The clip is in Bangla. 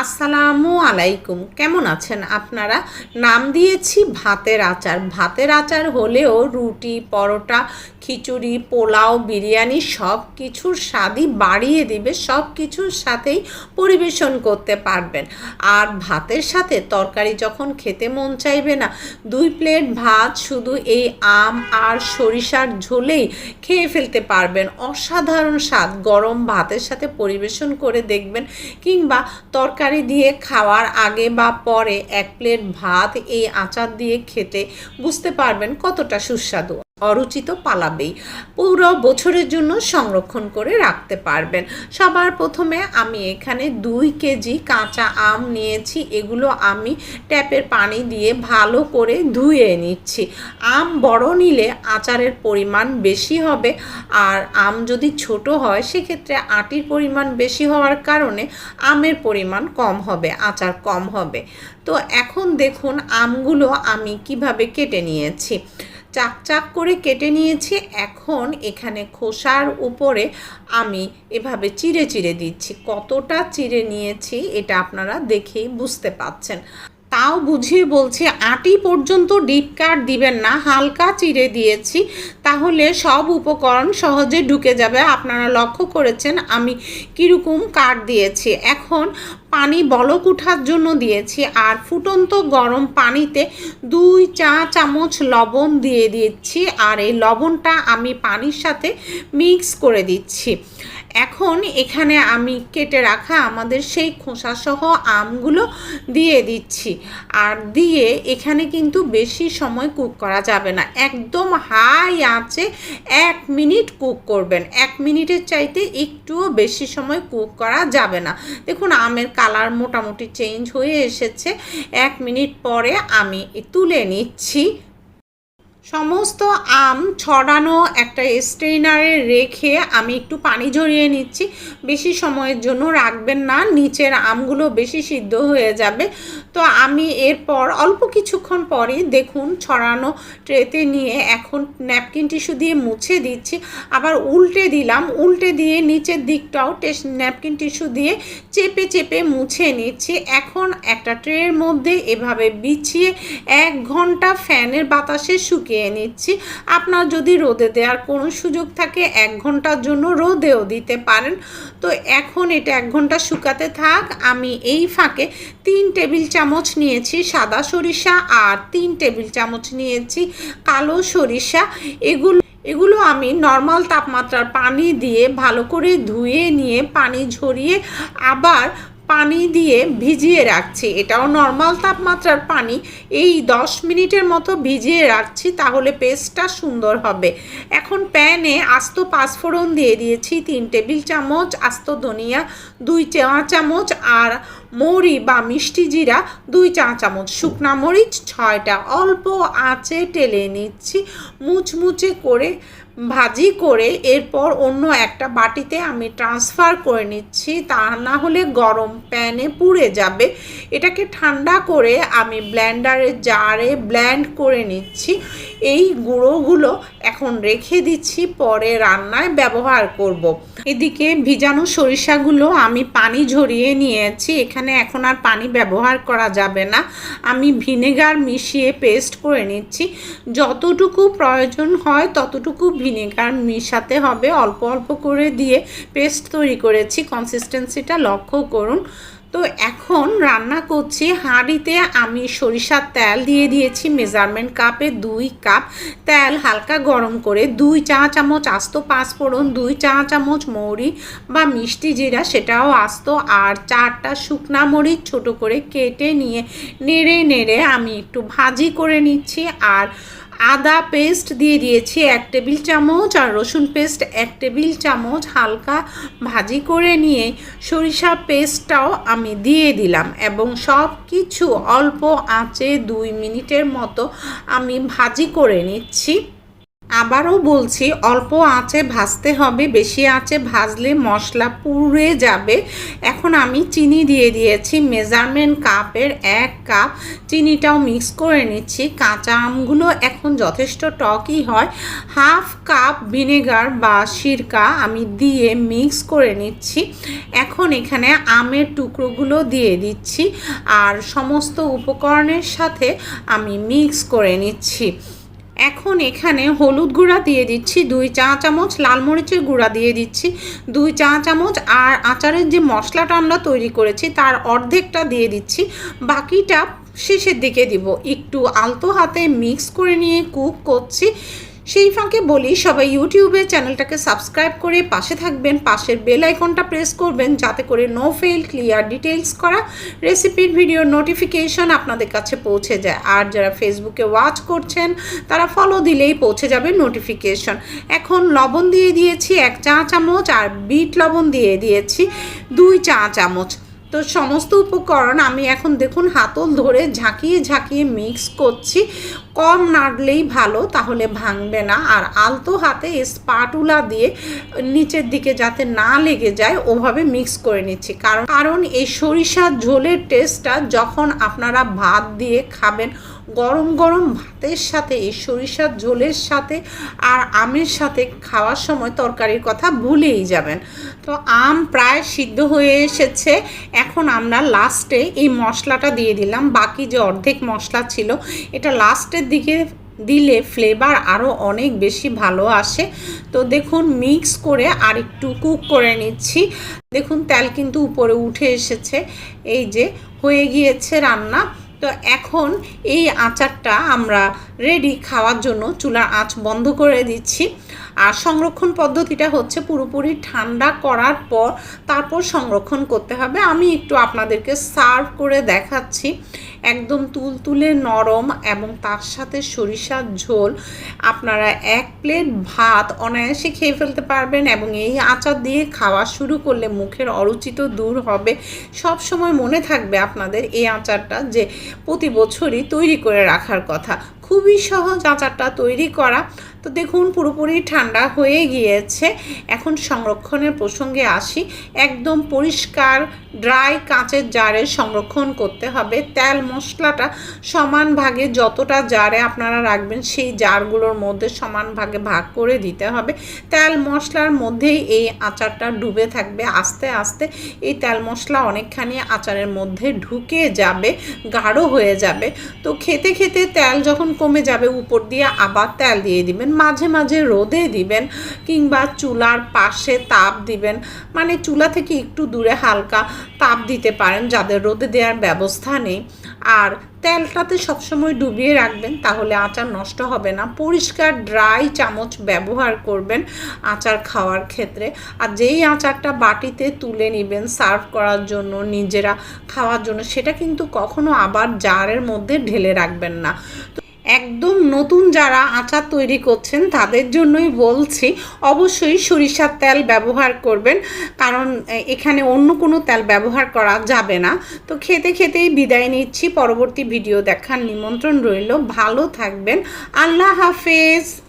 আসসালামু আলাইকুম। কেমন আছেন আপনারা? নাম দিয়েছি ভাতের আচার। ভাতের আচার হলেও রুটি, পরোটা, খিচুড়ি, পোলাও, বিরিয়ানি সব কিছুর স্বাদই বাড়িয়ে দিবে সব কিছুর সাথেই পরিবেশন করতে পারবেন। আর ভাতের সাথে তরকারি যখন খেতে মন চাইবে না, দুই প্লেট ভাত শুধু এই আম আর সরিষার ঝোলেই খেয়ে ফেলতে পারবেন। অসাধারণ স্বাদ। গরম ভাতের সাথে পরিবেশন করে দেখবেন কিংবা তরকারি দিয়ে খাওয়ার আগে বা পরে এক প্লেট ভাত এই আচার দিয়ে খেতে বুঝতে পারবেন কতটা সুস্বাদু। অরুচিত পালাবেই। পুরো বছরের জন্য সংরক্ষণ করে রাখতে পারবেন। সবার প্রথমে আমি এখানে দুই কেজি কাঁচা আম নিয়েছি। এগুলো আমি ট্যাপের পানি দিয়ে ভালো করে ধুয়ে নিচ্ছি। আম বড় নিলে আচারের পরিমাণ বেশি হবে। আর আম যদি ছোট হয়, সেক্ষেত্রে আটির পরিমাণ বেশি হওয়ার কারণে আমের পরিমাণ কম হবে, আচার কম হবে। তো এখন দেখুন, আমগুলো আমি কীভাবে কেটে নিয়েছি। চাক চাক করে কেটে নিয়েছি, এখন এখানে খোসার উপরে আমি এভাবে চিড়ে চিড়ে দিচ্ছি। কতটা চিড়ে নিয়েছি এটা আপনারা দেখেই বুঝতে পাচ্ছেন। তাও বুঝিয়ে বলছি, আটি পর্যন্ত ডিপ কাট দিবেন না, হালকা চিড়ে দিয়েছি, তাহলে সব উপকরণ সহজে ঢুকে যাবে। আপনারা লক্ষ্য করেছেন, আমি কীরকম কাট দিয়েছি। এখন পানি বলক উঠার জন্য দিয়েছি, আর ফুটন্ত গরম পানিতে দুই চা চামচ লবণ দিয়ে দিচ্ছি, আর এই লবণটা আমি পানির সাথে মিক্স করে দিচ্ছি। এখন এখানে আমি কেটে রাখা আমাদের সেই খোসাসহ আমগুলো দিয়ে দিচ্ছি। আর দিয়ে এখানে কিন্তু বেশি সময় কুক করা যাবে না। একদম হাই আঁচে এক মিনিট কুক করবেন। এক মিনিটের চাইতে একটুও বেশি সময় কুক করা যাবে না। দেখুন, আমের কালার মোটামুটি চেঞ্জ হয়ে এসেছে। এক মিনিট পরে আমি তুলে নিচ্ছি। সমস্ত আম ছড়ানো একটা স্ট্রেনারে রেখে আমি একটু পানি ঝরিয়ে নিচ্ছি। বেশি সময়ের জন্য রাখবেন না। নিচের আমগুলো বেশি সিদ্ধ হয়ে যাবে। তো আমি এরপর অল্প কিছুক্ষণ পরে দেখুন ছড়ানো ট্রেতে নিয়ে এখন ন্যাপকিন টিস্যু দিয়ে মুছে দিচ্ছি। আবার উল্টে দিলাম, উল্টে দিয়ে নিচের দিকটাও টেস ন্যাপকিন টিস্যু দিয়ে চেপে চেপে মুছে নিচ্ছি। এখন একটা ট্রের মধ্যে এভাবে বিছিয়ে এক ঘণ্টা ফ্যানের বাতাসে শুকিয়ে নিচ্ছি। আপনার যদি রোদে দেওয়ার কোনো সুযোগ থাকে, এক ঘণ্টার জন্য রোদেও দিতে পারেন। তো এখন এটা এক ঘণ্টা শুকাতে থাক। আমি এই ফাঁকে তিন টেবিল চামচ নিয়েছি সাদা সরিষা আর তিন টেবিল চামচ নিয়েছি কালো সরিষা। এগুলো এগুলো আমি নর্মাল তাপমাত্রার পানি দিয়ে ভালো করে ধুয়ে নিয়ে পানি ঝরিয়ে আবার পানি দিয়ে ভিজিয়ে রাখছি। এটাও নর্মাল তাপমাত্রার পানি। এই দশ মিনিটের মতো ভিজিয়ে রাখছি তাহলে পেস্টটা সুন্দর হবে। এখন প্যানে আস্ত পাঁচফোড়ন দিয়ে দিয়েছি, তিন টেবিল চামচ, আস্ত ধনিয়া, দুই চা চামচ আর মৌরি বা মিষ্টি জিরা, দুই চা চামচ। শুকনা মরিচ, ছয়টা। অল্প আঁচে টেলে নিচ্ছি। মুচমুচে করে ভাজি করে এরপর অন্য একটা বাটিতে আমি ট্রান্সফার করে নিচ্ছি। তা না হলে গরম প্যানে পুড়ে যাবে। এটাকে ঠান্ডা করে আমি ব্ল্যান্ডারের জারে ব্ল্যান্ড করে নিচ্ছি। এই গুঁড়োগুলো এখন রেখে দিচ্ছি, পরে রান্নায় ব্যবহার করব। এদিকে ভিজানো সরিষাগুলো আমি পানি ঝরিয়ে নিয়েছি। এখানে এখন আর পানি ব্যবহার করা যাবে না। আমি ভিনেগার মিশিয়ে পেস্ট করে নিচ্ছি। যতটুকু প্রয়োজন হয় ততটুকু ভিনেগার মিশাতে হবে অল্প অল্প করে দিয়ে পেস্ট তৈরি করেছি কনসিস্টেন্সিটা লক্ষ্য করুন। তো এখন রান্না করছি, হাঁড়িতে আমি সরিষার তেল দিয়ে দিয়েছি মেজারমেন্ট কাপে দুই কাপ তেল হালকা গরম করে দুই চা চামচ আস্ত পাঁচফোড়ন, দুই চা চামচ মৌরি বা মিষ্টি জিরা, সেটাও আস্ত, আর চারটা শুকনা মরিচ ছোট করে কেটে নিয়ে, নেড়ে নেড়ে আমি একটু ভাজি করে নিচ্ছি, আর আদা পেস্ট দিয়ে দিয়েছি এক টেবিল চামচ আর রসুন পেস্ট এক টেবিল চামচ হালকা ভাজি করে নিয়ে সরিষা পেস্টটাও আমি দিয়ে দিলাম এবং সব কিছু অল্প আঁচে দুই মিনিটের মতো আমি ভাজি করে নিচ্ছি। আবারও বলছি, অল্প আঁচে ভাজতে হবে, বেশি আঁচে ভাজলে মশলা পুড়ে যাবে। এখন আমি চিনি দিয়ে দিয়েছি, মেজারমেন্ট কাপের এক কাপ। চিনিটাও মিক্স করে নিচ্ছি, কাঁচা আমগুলো এখন যথেষ্ট টকই হয়। হাফ কাপ ভিনেগার বা সিরকা আমি দিয়ে মিক্স করে নিচ্ছি। এখন এখানে আমের টুকরোগুলো দিয়ে দিচ্ছি, আর সমস্ত উপকরণের সাথে আমি মিক্স করে নিচ্ছি। এখন এখানে হলুদ গুঁড়া দিয়ে দিচ্ছি, দুই চা চামচ, লাল মরিচের গুঁড়া দিয়ে দিচ্ছি, দুই চা চামচ, আর আচারের যে মশলাটা আমরা তৈরি করেছি তার অর্ধেকটা দিয়ে দিচ্ছি। বাকিটা শেষের দিকে দিব। একটু আলতো হাতে মিক্স করে নিয়ে কুক করছি। সেই ফাঁকে বলি, সবাই ইউটিউবে চ্যানেলটাকে সাবস্ক্রাইব করে পাশে থাকবেন, পাশের বেল আইকনটা প্রেস করবেন, যাতে করে নো ফেল ক্লিয়ার ডিটেলস করা রেসিপির ভিডিওর নোটিফিকেশন আপনাদের কাছে পৌঁছে যায়। আর যারা ফেসবুকে ওয়াচ করছেন, তারা ফলো দিলেই পৌঁছে যাবে নোটিফিকেশন এখন লবণ দিয়ে দিয়েছি এক চা চামচ আর বিট লবণ দিয়ে দিয়েছি দুই চা চামচ তো সমস্ত উপকরণ আমি এখন দেখুন হাতল ধরে ঝাঁকিয়ে ঝাঁকিয়ে মিক্স করছি। কম নাড়লেই ভালো, তাহলে ভাঙবে না। আর আলতো হাতে স্পাটুলা দিয়ে নিচের দিকে যাতে না লেগে যায়, ওভাবে মিক্স করে নিচ্ছি। কারণ কারণ এই সরিষার ঝোলের টেস্টটা যখন আপনারা ভাত দিয়ে খাবেন গরম গরম ভাতের সাথে, এই সরিষার ঝোলের সাথে আর আমের সাথে খাওয়ার সময় তরকারির কথা ভুলেই যাবেন। তো আম প্রায় সিদ্ধ হয়ে এসেছে। এখন আমরা লাস্টে এই মশলাটা দিয়ে দিলাম। বাকি যে অর্ধেক মশলা ছিল, এটা লাস্টের দিকে দিলে ফ্লেভার আরও অনেক বেশি ভালো আসে। তো দেখুন মিক্স করে আর একটু কুক করে নিচ্ছি। দেখুন, তেল কিন্তু উপরে উঠে এসেছে। এই যে, হয়ে গিয়েছে রান্না। তো এখন এই আচারটা আমরা রেডি খাওয়ার জন্য চুলার আঁচ বন্ধ করে দিচ্ছি। আর সংরক্ষণ পদ্ধতিটা হচ্ছে পুরোপুরি ঠান্ডা করার পর তারপর সংরক্ষণ করতে হবে। আমি একটু আপনাদেরকে সার্ভ করে দেখাচ্ছি। একদম তুলতুলে নরম এবং তার সাথে সরিষার ঝোল। আপনারা এক প্লেট ভাত অনায়াসে খেয়ে ফেলতে পারবেন এবং এই আচার দিয়ে খাওয়া শুরু করলে মুখের অরুচিত দূর হবে। সব সময় মনে থাকবে আপনাদের এই আচারটা যে প্রতি বছরই তৈরি করে রাখার কথা। খুবই সহজ আচারটা তৈরি করা। তো দেখুন, পুরোপুরি ঠান্ডা হয়ে গিয়েছে। এখন সংরক্ষণের প্রসঙ্গে আসি। একদম পরিষ্কার, ড্রাই কাঁচের জারে সংরক্ষণ করতে হবে। তেল, মশলাটা সমান ভাগে যতটা জারে আপনারা রাখবেন, সেই জারগুলোর মধ্যে সমান ভাগে ভাগ করে দিতে হবে। তেল, মশলার মধ্যেই এই আচারটা ডুবে থাকবে আস্তে আস্তে। এই তেল, মশলা অনেকখানি আচারের মধ্যে ঢুকে যাবে, গাঢ় হয়ে যাবে। তো খেতে খেতে তেল যখন কমে যাবে, উপর দিয়ে আবার তেল দিয়ে দিবেন, মাঝে মাঝে রোদে দিবেন কিংবা চুলার পাশে তাপ দিবেন মানে চুলা থেকে একটু দূরে হালকা তাপ দিতে পারেন যাদের রোদে দেওয়ার ব্যবস্থা নেই। আর তেলটাতে সবসময় ডুবিয়ে রাখবেন, তাহলে আচার নষ্ট হবে না। পরিষ্কার ড্রাই চামচ ব্যবহার করবেন আচার খাওয়ার ক্ষেত্রে। আর যেই আচারটা বাটিতে তুলে নেবেন, সার্ভ করার জন্য, নিজেরা খাওয়ার জন্য, সেটা কিন্তু কখনো আবার জারের মধ্যে ঢেলে রাখবেন না। একদম নতুন যারা আচার তৈরি করছেন, তাদের জন্যই বলছি, অবশ্যই সরিষার তেল ব্যবহার করবেন, কারণ এখানে অন্য কোনো তেল ব্যবহার করা যাবে না। তো খেতে খেতেই বিদায় নিচ্ছি, পরবর্তী ভিডিও দেখার নিমন্ত্রণ রইল। ভালো থাকবেন। আল্লাহ হাফেজ!